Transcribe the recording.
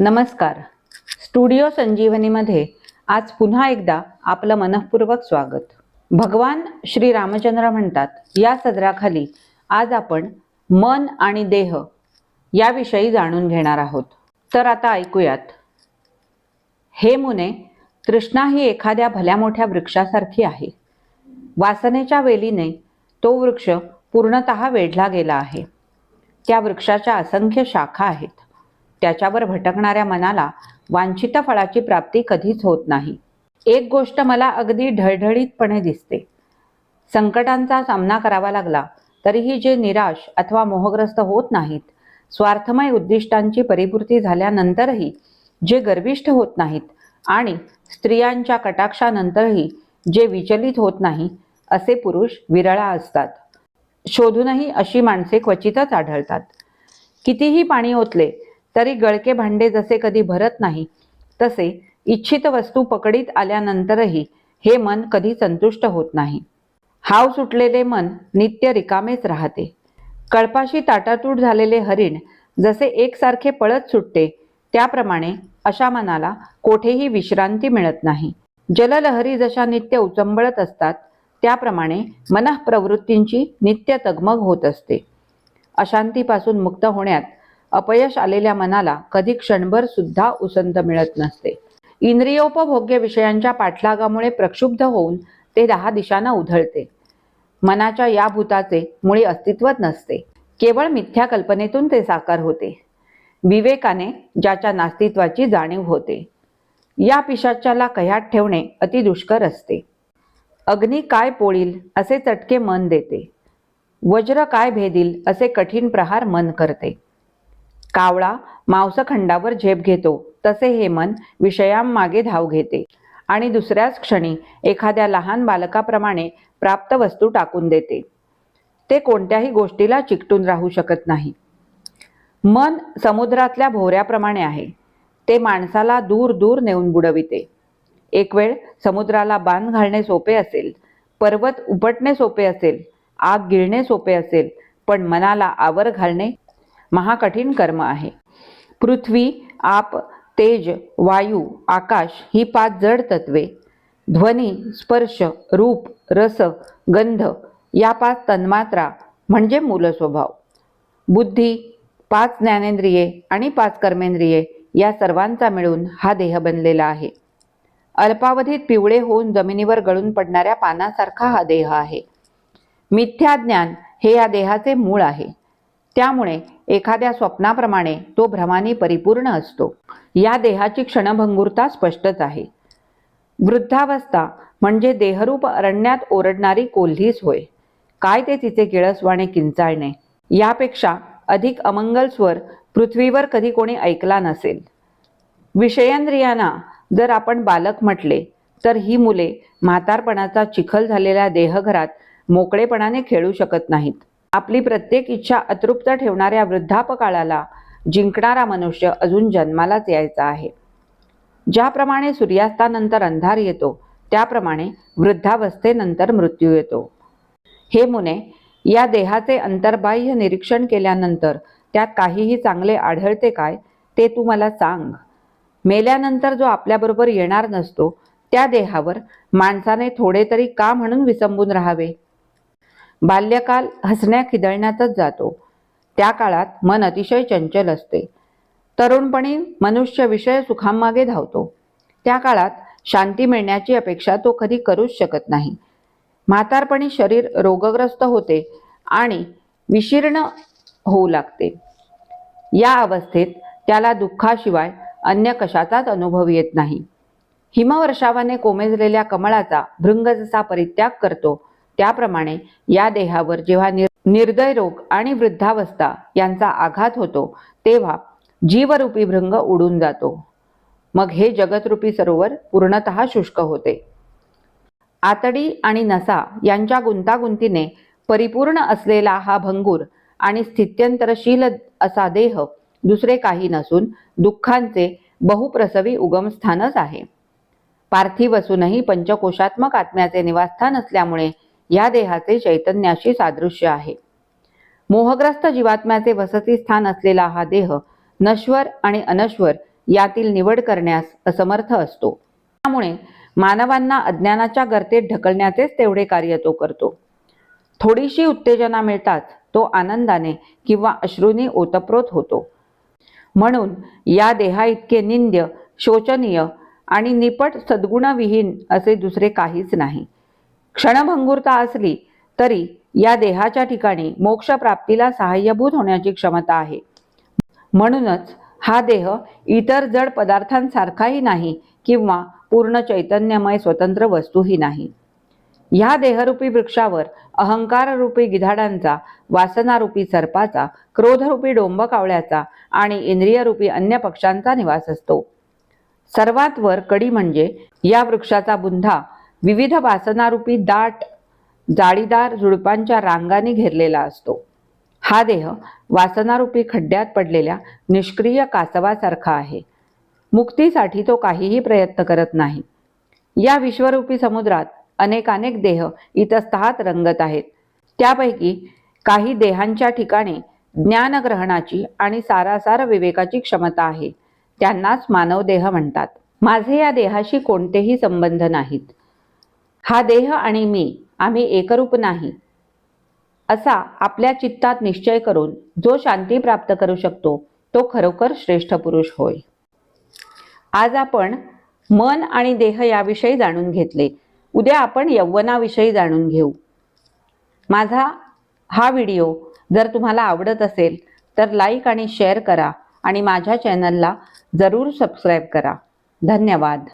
नमस्कार. स्टुडिओ संजीवनीमध्ये आज पुन्हा एकदा आपलं मनःपूर्वक स्वागत. भगवान श्री रामचंद्र म्हणतात या सदराखाली आज आपण मन आणि देह याविषयी जाणून घेणार आहोत. तर आता ऐकूयात. हे मुने तृष्णा ही एखाद्या भल्या मोठ्या वृक्षासारखी आहे. वासनेच्या वेलीने तो वृक्ष पूर्णतः वेढला गेला आहे. त्या वृक्षाच्या असंख्य शाखा आहेत. त्याच्यावर भटकणाऱ्या मनाला वांछित फळाची प्राप्ती कधीच होत नाही. एक गोष्ट मला अगदी ढळढळीतपणे दिसते. संकटांचा सामना करावा लागला तरीही जे निराश अथवा मोहग्रस्त होत नाहीत स्वार्थमय उद्दिष्टांची परिपूर्ती झाल्यानंतरही जे गर्विष्ठ होत नाहीत आणि स्त्रियांच्या कटाक्षानंतरही जे विचलित होत नाही असे पुरुष विरळा असतात. शोधूनही अशी माणसे क्वचितच आढळतात. कितीही पाणी ओतले तरी गळके भांडे जसे कधी भरत नाही तसे इच्छित वस्तू पकडीत आल्यानंतरही हे मन कधी संतुष्ट होत नाही. हाव सुटलेले मन नित्य रिकामेच राहते. कळपाशी ताटातूट झालेले हरिण जसे एकसारखे पळत सुटते त्याप्रमाणे अशा मनाला कोठेही विश्रांती मिळत नाही. जललहरी जशा नित्य उचंबळत असतात त्याप्रमाणे मनःप्रवृत्तींची नित्य तगमग होत असते. अशांतीपासून मुक्त होण्यात अपयश आलेल्या मनाला कधी क्षणभर सुद्धा उसंत मिळत नसते. इंद्रियोपभोग्य विषयांच्या पाठलागामुळे प्रक्षुब्ध होऊन ते दहा दिशांना उधळते. मनाच्या या भूताचे मुळी अस्तित्वच नसते. केवळ मिथ्या कल्पनेतून ते साकार होते. विवेकाने ज्याच्या नास्तित्वाची जाणीव होते. या पिशाच्याला कह्यात ठेवणे अति दुष्कर असते. अग्नी काय पोळील असे चटके मन देते. वज्र काय भेदील असे कठीण प्रहार मन करते. कावळा मांसखंडावर झेप घेतो. तसे हे मन विषयांमागे धाव घेते. आणि दुसऱ्याच क्षणी एखाद्या लहान बालकाप्रमाणे प्राप्त वस्तू टाकून देते. ते कोणत्याही गोष्टीला चिकटून राहू शकत नाही. मन समुद्रातल्या भोवऱ्याप्रमाणे आहे. ते माणसाला दूर दूर नेऊन बुडविते. एक वेळ समुद्राला बांध घालणे सोपे असेल पर्वत उपटणे सोपे असेल आग गिळणे सोपे असेल पण मनाला आवर घालणे महाकठीण कर्म आहे. पृथ्वी आप तेज वायू आकाश ही पाच जड तत्वे. ध्वनी स्पर्श रूप रस गंध या पाच तन्मात्रा म्हणजे मूल स्वभाव बुद्धी पाच ज्ञानेंद्रिये आणि पाच कर्मेंद्रिये या सर्वांचा मिळून हा देह बनलेला आहे. अल्पावधीत पिवळे होऊन जमिनीवर गळून पडणाऱ्या पानासारखा हा देह आहे. मिथ्या ज्ञान हे या देहाचे मूळ आहे. त्यामुळे एखाद्या स्वप्नाप्रमाणे तो भ्रमाने परिपूर्ण असतो. या देहाची क्षणभंगुरता स्पष्टच आहे. वृद्धावस्था म्हणजे देहरूप अरण्यात ओरडणारी कोल्हीच होय. काय ते तिचे किळसवाणे किंचाळणे? यापेक्षा अधिक अमंगल स्वर पृथ्वीवर कधी कोणी ऐकला नसेल. विषयेंद्रियांना जर आपण बालक म्हटले तर ही मुले म्हातारपणाचा चिखल झालेल्या देहघरात मोकळेपणाने खेळू शकत नाहीत. आपली प्रत्येक इच्छा अतृप्त ठेवणाऱ्या वृद्धापकाळाला जिंकणारा मनुष्य अजून जन्मालाच यायचा आहे. ज्याप्रमाणे सूर्यास्तानंतर अंधार येतो त्याप्रमाणे वृद्धावस्थेनंतर मृत्यू येतो. हे मुने या देहाचे अंतर्बाह्य निरीक्षण केल्यानंतर त्यात काहीही चांगले आढळते काय ते तू मला सांग. मेल्यानंतर जो आपल्याबरोबर येणार नसतो त्या देहावर माणसाने थोडे तरी का म्हणून विसंबून राहावे? बाल्यकाल हसण्या खिदळण्यातच जातो. त्या काळात मन अतिशय चंचल असते. तरुणपणी मनुष्य विषय सुखांमागे धावतो. त्या काळात शांती मिळण्याची अपेक्षा तो कधी करूच शकत नाही. म्हातारपणी शरीर रोगग्रस्त होते आणि विशीर्ण होऊ लागते. या अवस्थेत त्याला दुःखाशिवाय अन्य कशाचाच अनुभव येत नाही. हिमवर्षावाने कोमेजलेल्या कमळाचा भृंग जसा परित्याग करतो. त्याप्रमाणे या देहावर जेव्हा निर्दय रोग आणि वृद्धावस्था यांचा आघात होतो तेव्हा जीवरूपी भृंग उडून जातो. मग हे जगतरूपी सरोवर पूर्णतः शुष्क होते. आतडी आणि नसा यांच्या गुंतागुंतीने परिपूर्ण असलेला हा भंगूर आणि स्थित्यंतरशील असा देह दुसरे काही नसून दुःखांचे बहुप्रसवी उगमस्थानच आहे. पार्थिव असूनही पंचकोशात्मक आत्म्याचे निवासस्थान असल्यामुळे या देहाचे चैतन्याशी सादृश्य आहे. मोहग्रस्त जीवात्म्याचे वसतीस्थान असलेला हा देह नश्वर आणि अनश्वर यातील निवड करण्यास असमर्थ असतो. त्यामुळे मानवांना अज्ञानाच्या गर्तेत ढकलण्याचेच तेवढे कार्य तो करतो. थोडीशी उत्तेजना मिळताच तो आनंदाने किंवा अश्रूंनी ओतप्रोत होतो. म्हणून या देहा इतके निंद्य शोचनीय आणि निपट सद्गुणविहीन असे दुसरे काहीच नाही. क्षणभंगुरता असली तरी या देहाच्या ठिकाणी मोक्षप्राप्तीला सहाय्यभूत होण्याची क्षमता आहे. म्हणूनच हा देह इतर जड पदार्थांसारखाही नाही किंवा पूर्ण चैतन्यमय स्वतंत्र वस्तूही नाही. ह्या देहरूपी वृक्षावर अहंकाररूपी गिधाडांचा वासनारूपी सर्पाचा क्रोधरूपी डोंब कावळ्याचा आणि इंद्रियरूपी अन्य पक्षांचा निवास असतो. सर्वात वर कडी म्हणजे या वृक्षाचा बुंधा विविध वासनारूपी दाट जाळीदार झुडपांच्या रांगाने घेरलेला असतो. हा देह वासनारूपी खड्ड्यात पडलेल्या निष्क्रिय कासवासारखा आहे. मुक्तीसाठी तो काहीही प्रयत्न करत नाही. या विश्वरूपी समुद्रात अनेकानेक देह इतस्तहात रंगत आहेत. त्यापैकी काही देहांच्या ठिकाणी ज्ञानग्रहणाची आणि सारासार विवेकाची क्षमता आहे. त्यांनाच मानव देह म्हणतात. माझे या देहाशी कोणतेही संबंध नाहीत. हा देह आणि मी आम्ही एकरूप नाही. असा आपल्या चित्तात निश्चय करून जो शांती प्राप्त करू शकतो तो खरोखर श्रेष्ठ पुरुष होय. आज आपण मन आणि देह याविषयी जाणून घेतले. उद्या आपण यौवनाविषयी जाणून घेऊ. माझा हा व्हिडिओ जर तुम्हाला आवडत असेल तर लाईक आणि शेअर करा आणि माझ्या चॅनलला जरूर सबस्क्राईब करा. धन्यवाद.